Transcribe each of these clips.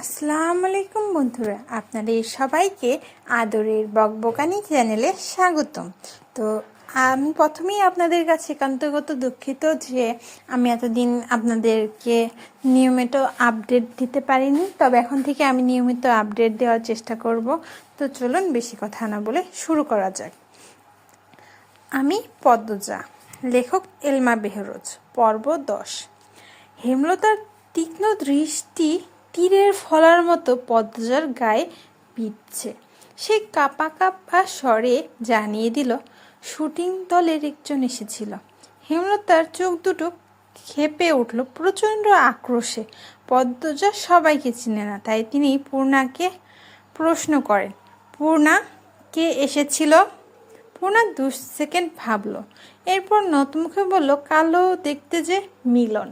আসসালামু আলাইকুম বন্ধুরা, আপনাদের সবাইকে আদরের বকবকানি চ্যানেলে স্বাগতম। তো আমি প্রথমেই আপনাদের কাছে একান্তগত দুঃখিত যে আমি এতদিন আপনাদেরকে নিয়মিত আপডেট দিতে পারিনি, তবে এখন থেকে আমি নিয়মিত আপডেট দেওয়ার চেষ্টা করব। তো চলুন বেশি কথা না বলে শুরু করা যাক। আমি পদ্মজা, লেখক এলমা বেহরোজ, পর্ব দশ। হেমলতার তীক্ষ্ণ দৃষ্টি তীরের ফলার মতো পদ্মজার গায়ে পিটছে। সে কাপা কাপা স্বরে জানিয়ে দিল, শুটিং দলের একজন এসেছিল। হেমলতার চোখ দুটো খেপে উঠল প্রচণ্ড আক্রোশে। পদ্মজা সবাইকে চিনে না, তাই তিনি পূর্ণাকে প্রশ্ন করেন, পূর্ণা, কে এসেছিল? পূর্ণা দু সেকেন্ড ভাবল, এরপর নতমুখে বলল, কালো দেখতে যে মিলন।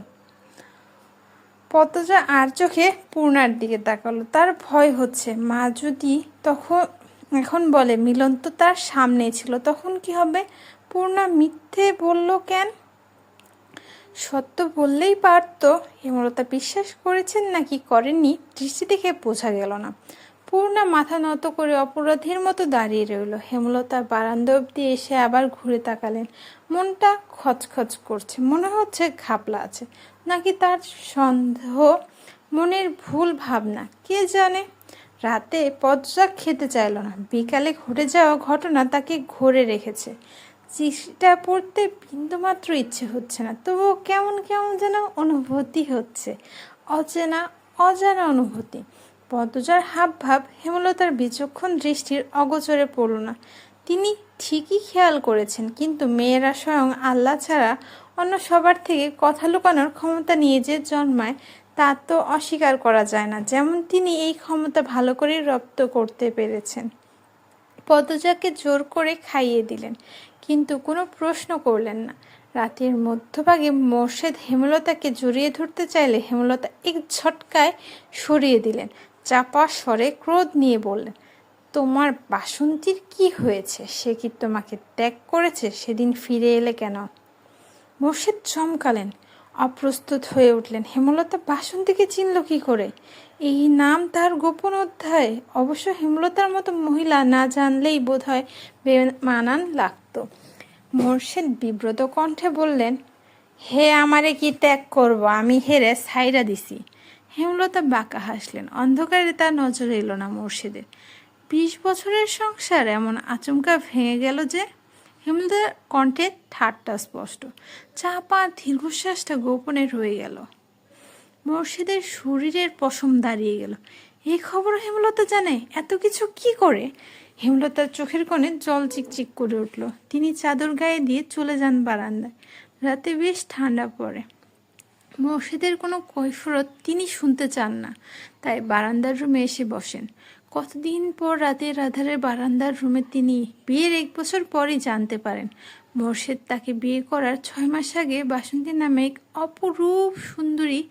পদ্মজা আর চোখে পূর্ণার দিকে তাকালো। তার ভয় হচ্ছে। মা যদি তখন, এখন বলে, মিলন তো তার সামনে ছিল, তখন কি হবে? পূর্ণা মিথ্যে বলল কেন? সত্য বললেই পারতো। হেমলতা বিশ্বাস করেছেন নাকি করেননি, দৃষ্টি দেখে বোঝা গেল না। পূর্ণা মাথা নত করে অপরাধীর মতো দাঁড়িয়ে রইল। হেমলতা বারান্দা অব্দি এসে আবার ঘুরে তাকালেন। মনটা খচখচ করছে। মনে হচ্ছে ঘাপলা আছে। নাকি তার সন্দেহ, মনের ভুল ভাবনা? কে জানে? রাতে পদজা খেতে চাইল না। বিকালে ঘটে যাওয়া ঘটনা তাকে ঘরে রেখেছে। চিঠিটা পড়তে বিন্দুমাত্র ইচ্ছে হচ্ছে না, তবুও কেমন কেমন যেন অনুভূতি হচ্ছে। অচেনা, অজানা অনুভূতি। পদ্মজার হাব ভাব হেমলতার বিচক্ষণ দৃষ্টির অগোচরে পড়ল না। তিনি ঠিকই খেয়াল করেছেন, কিন্তু মেয়েরা স্বয়ং আল্লাহ ছাড়া অন্য সবার থেকে কথা লুকানোর ক্ষমতা নিয়ে যে জন্মায়, তা তো অস্বীকার করা যায় না, যেমন তিনি এই ক্ষমতা ভালো করে রপ্ত করতে পেরেছেন। পদ্মজাকে জোর করে খাইয়ে দিলেন, কিন্তু কোনো প্রশ্ন করলেন না। রাতের মধ্যভাগে মোর্শেদ হেমলতাকে জড়িয়ে ধরতে চাইলে হেমলতা এক ঝটকায় সরিয়ে দিলেন, চাপা স্বরে ক্রোধ নিয়ে বললেন, তোমার বাসন্তীর কি হয়েছে? সে কি তোমাকে ত্যাগ করেছে? সেদিন ফিরে এলে কেন? মোর্শেদ চমকালেন, অপ্রস্তুত হয়ে উঠলেন। হেমলতা বাসন্তীকে চিনল কি করে? এই নাম তার গোপন অধ্যায়। অবশ্য হেমলতার মতো মহিলা না জানলেই বোধ হয় বেমানান লাগত। মোর্শেদ বিব্রত কণ্ঠে বললেন, হে আমারে কি ত্যাগ করব? আমি হেরে সাইরা দিছি। হেমলতা বাঁকা হাসলেন। অন্ধকারে তার নজরে এলো না মোর্শেদের। বিশ বছরের সংসার এমন আচমকা ভেঙে গেল যে হেমলতার কণ্ঠে ঠাট্টা স্পষ্ট। চাপা দীর্ঘশ্বাসটা গোপনে রয়ে গেল। মোর্শেদের শরীরের পশম দাঁড়িয়ে গেল। এই খবর হেমলতা জানে? এত কিছু কি করে? হেমলতার চোখের কোণে জল চিকচিক করে উঠল। তিনি চাদর গায়ে দিয়ে চলে যান বারান্দায়। রাতে বেশ ঠান্ডা পড়ে। মসজিদের কোনো কৈফরত তিনি শুনতে চান না। তাই বারান্দার রুমে এসে বসেন। কতদিন পর রাতের রাধারের বারান্দার রুমে তিনি বিয়ের এক বছর পরই জানতে পারেন। মোর্শেদ তাকে বিয়ে করার ছয় মাস আগে বাসন্তী নামে এক অপরূপ সুন্দরী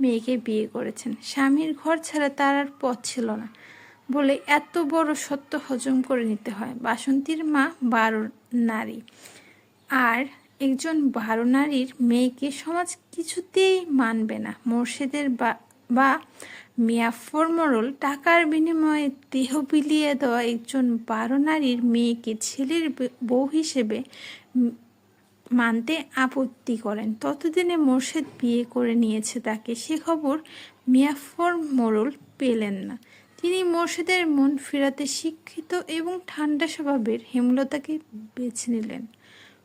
মেয়েকে বিয়ে করেছেন। স্বামীর ঘর ছাড়া তার আর পথ ছিল না বলে এত বড় সত্য হজম করে নিতে হয়। বাসন্তীর মা বারো নারী। আর একজন বারো নারীর মেয়েকে সমাজ কিছুতেই মানবে না। মোর্শেদের বা বা মিয়াফর মোড়ল টাকার বিনিময়ে দেহ বিলিয়ে দেওয়া একজন বারো নারীর মেয়েকে ছেলের বউ হিসেবে মানতে আপত্তি করেন। ততদিনে মোর্শেদ বিয়ে করে নিয়েছে তাকে। সে খবর মিয়াফর মোড়ল পেলেন না। তিনি মোর্শেদের মন ফেরাতে শিক্ষিত এবং ঠান্ডা স্বভাবের হেমলতাকে বেছে নিলেন।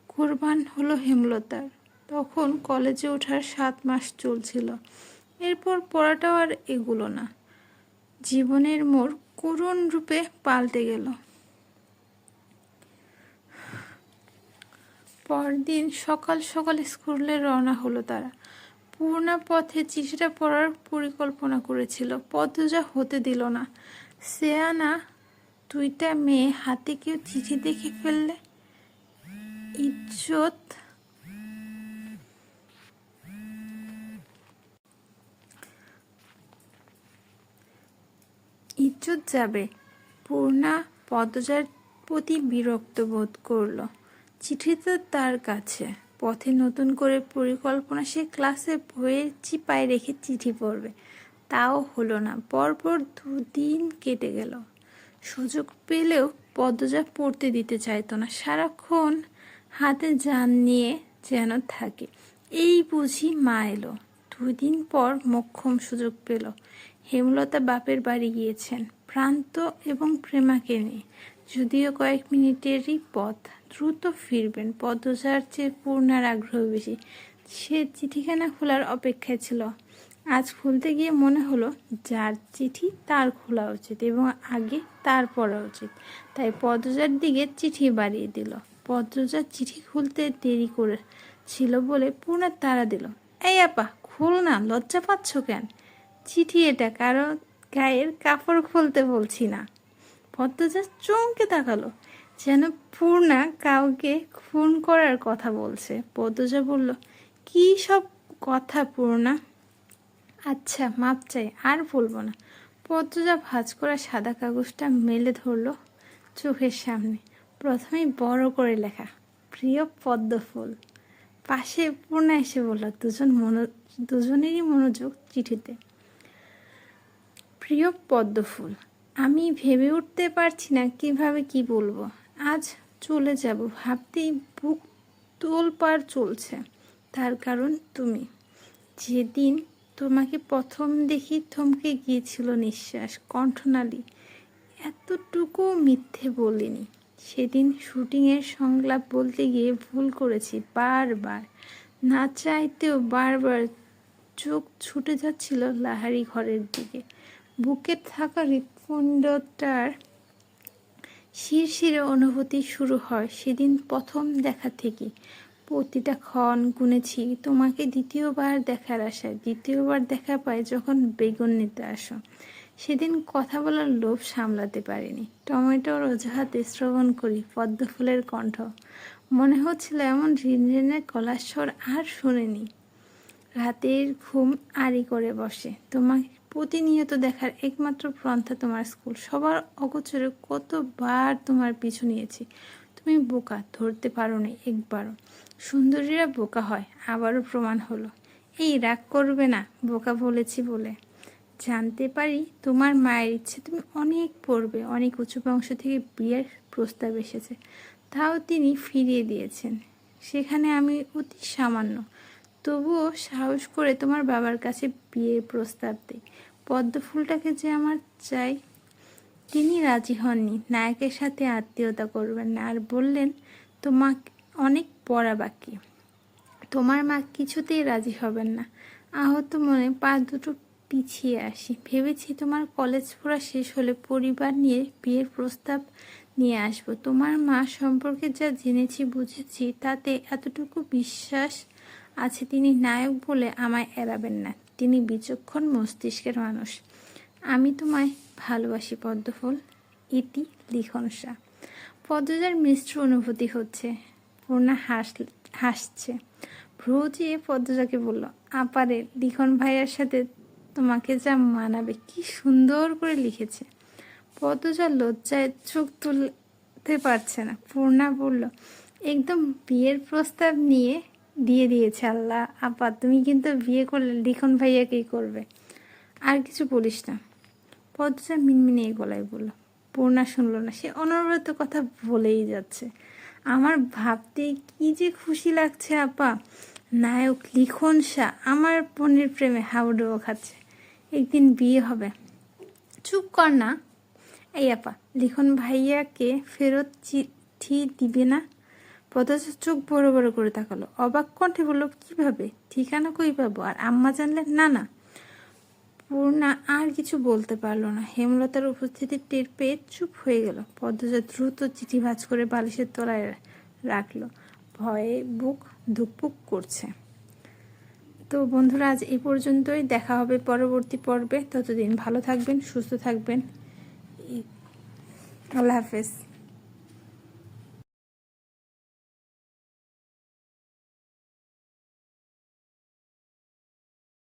কোরবান হলো হেমলতার। তখন কলেজে ওঠার সাত মাস চলছিল। এরপর পড়াটাও আর এগুলো না। জীবনের মোড় করুণ রূপে পাল্টে গেল। পরদিন সকাল সকাল স্কুলে রওনা হলো তারা। পূর্ণা পথে চিঠিটা পড়ার পরিকল্পনা করেছিল। পদ্মজা হতে দিল না। সেয়ানা, দুইটা মেয়ে, হাতে কেউ চিঠি দেখে ফেললে? ইজ্জত ইজ্জত যাবে। পূর্ণা পদ্মজার প্রতি বিরক্ত বোধ করল। চিঠি তো তার কাছে। পথে নতুন করে পরিকল্পনা সে ক্লাসে বইয়ে চিপায় রেখে চিঠি পড়বে। তাও হলো না। পরপর দুদিন কেটে গেল। সুযোগ পেলেও পদ্মজা পড়তে দিতে চাইতো না। সারাক্ষণ হাতে যান নিয়ে যেন থাকে। এই বুঝি মা এলো। দুদিন পর মক্ষম সুযোগ পেল। হেমলতা বাপের বাড়ি গিয়েছেন প্রান্ত এবং প্রেমাকে নিয়ে। যদিও কয়েক মিনিটেরই পথ, দ্রুত ফিরবেন পদ্মজার চেয়ে পূর্ণার আগ্রহ বেশি। সে চিঠিখানা খোলার অপেক্ষায় ছিল। আজ খুলতে গিয়ে মনে হলো, যার চিঠি তার খোলা উচিত এবং আগে তার পড়া উচিত। তাই পদ্মজার দিকে চিঠি বাড়িয়ে দিল। পদ্মজার চিঠি খুলতে দেরি করে ছিল বলে পূর্ণা তারা দিল। এই আপা, খুল না, লজ্জা পাচ্ছ কেন? চিঠি এটা কারও গায়ের কাপড় খুলতে বলছি না। পদ্মজা চমকে তাকালো, যেন পূর্ণা কাউকে খুন করার কথা বলছে। পদ্মজা বলল, কি সব কথা পূর্ণা? আচ্ছা মাপ চাই, আর বলব না। পদ্মজা ভাঁজ করা সাদা কাগজটা মেলে ধরলো চোখের সামনে। প্রথমেই বড় করে লেখা, প্রিয় পদ্ম ফুল পাশে পূর্ণা এসে বলল, দুজন মনো, দুজনেরই মনোযোগ চিঠিতে। প্রিয় পদ্মফুল, আমি ভেবে উঠতে পারছি না কীভাবে কি বলব। আজ চলে যাব ভাবতেই বুক তোলপাড় চলছে। তার কারণ তুমি। যেদিন তোমাকে প্রথম দেখি থমকে গিয়েছিল নিঃশ্বাস, কণ্ঠনালী। এতটুকু মিথ্যে বলিনি। সেদিন শুটিংয়ের সংলাপ বলতে গিয়ে ভুল করেছি বারবার। না চাইতেও বারবার চোখ ছুটে যাচ্ছিল লাহারি ঘরের দিকে। বুকে থাকা হৃৎপিণ্ডটার শিরশিরে অনুভূতি শুরু হয়। সেদিন প্রথম দেখা থেকে। প্রতিটা ক্ষণ গুনেছি। তোমাকে দ্বিতীয়বার দেখার আশায়। দ্বিতীয়বার দেখা পাই যখন বেগুন নিতে আসো। সেদিন কথা বলার লোভ সামলাতে পারিনি। টমেটোর অজুহাতে শ্রবণ করি পদ্ম ফুলের কণ্ঠ। মনে হচ্ছিল এমন ঋণঋণের কলাস্বর আর শুনিনি। রাতের ঘুম আড়ি করে বসে। তোমাকে প্রতিনিয়ত দেখার একমাত্র পন্থা তোমার স্কুল। সবার অগোচরে কতবার তোমার পিছু নিয়েছি। তুমি বোকা, ধরতে পারো নি একবারও। সুন্দরীরা বোকা হয়, আবারও প্রমাণ হলো। এই রাগ করবে না, বোকা বলেছি বলে। জানতে পারি তোমার মায়ের ইচ্ছে, তুমি অনেক পড়বে, অনেক উঁচু বংশ থেকে বিয়ের প্রস্তাব এসেছে। তাও তিনি ফিরিয়ে দিয়েছেন। সেখানে আমি অতি সামান্য। তবুও সাহস করে তোমার বাবার কাছে বিয়ের প্রস্তাব দিই। পদ্ম ফুলটাকে যে আমার চাই, তিনি রাজি হননি। নায়কের সাথে আত্মীয়তা করবেন না। আর বললেন, তোমাকে অনেক পড়া বাকি। তোমার মা কিছুতেই রাজি হবেন না। আহত মনে পা দুটো পিছিয়ে আসি। ভেবেছি তোমার কলেজ পড়া শেষ হলে পরিবার নিয়ে বিয়ের প্রস্তাব নিয়ে আসব। তোমার মা সম্পর্কে যা জেনেছি বুঝেছি, তাতে এতটুকু বিশ্বাস আছে তিনি নায়ক বলে আমায় এড়াবেন না। তিনি বিচক্ষণ মস্তিষ্কের মানুষ। আমি তোমায় ভালোবাসি, পদ্মফুল। ইতি লিখনসা। পদ্মজার মিশ্র অনুভূতি হচ্ছে, পূর্ণা হাস হাসছে। ভ্রু ভ্রুজিয়ে পদ্মজাকে বলল, আপারে, লিখন ভাইয়ার সাথে তোমাকে যা মানাবে, কি সুন্দর করে লিখেছে। পদ্মজা লজ্জায় চোখ তুলতে পারছে না। পূর্ণা বলল, একদম বিয়ের প্রস্তাব নিয়ে দিয়ে দিয়েছে আল্লাহ। আপা, তুমি কিন্তু বিয়ে করলে, লিখন ভাইয়াকেই করবে? আর কিছু বলিস না। পদ্মজা মিনমিনিয়ে গলায় বলল, পূর্ণা শুনল না, সে অনবরত কথা বলেই যাচ্ছে। আমার ভাবতে কি যে খুশি লাগছে, আপা। নায়ক লিখন শাহ আমার বোনের প্রেমে হাউডুও খাচ্ছে। একদিন বিয়ে হবে। চুপ কর না। এই আপা, লিখন ভাইয়াকে ফেরত চিঠি দিবে না? পদার্থ চোখ বড় বড় করে তাকালো। অবাক কণ্ঠে বলল, কীভাবে? ঠিকানা কই পাবো? আর আম্মা জানলেন, না না। পূর্ণা আর কিছু বলতে পারল না। হেমলতার উপস্থিতি টের পেয়ে চুপ হয়ে গেল। পদ্মজা দ্রুত চিঠি ভাজ করে বালিশের তলায় রাখল। ভয়ে বুক ধুকপুক করছে। তো বন্ধুরা, আজ এই পর্যন্তই। দেখা হবে পরবর্তী পর্বে। ততদিন ভালো থাকবেন, সুস্থ থাকবেন। আল্লাহ হাফেজ।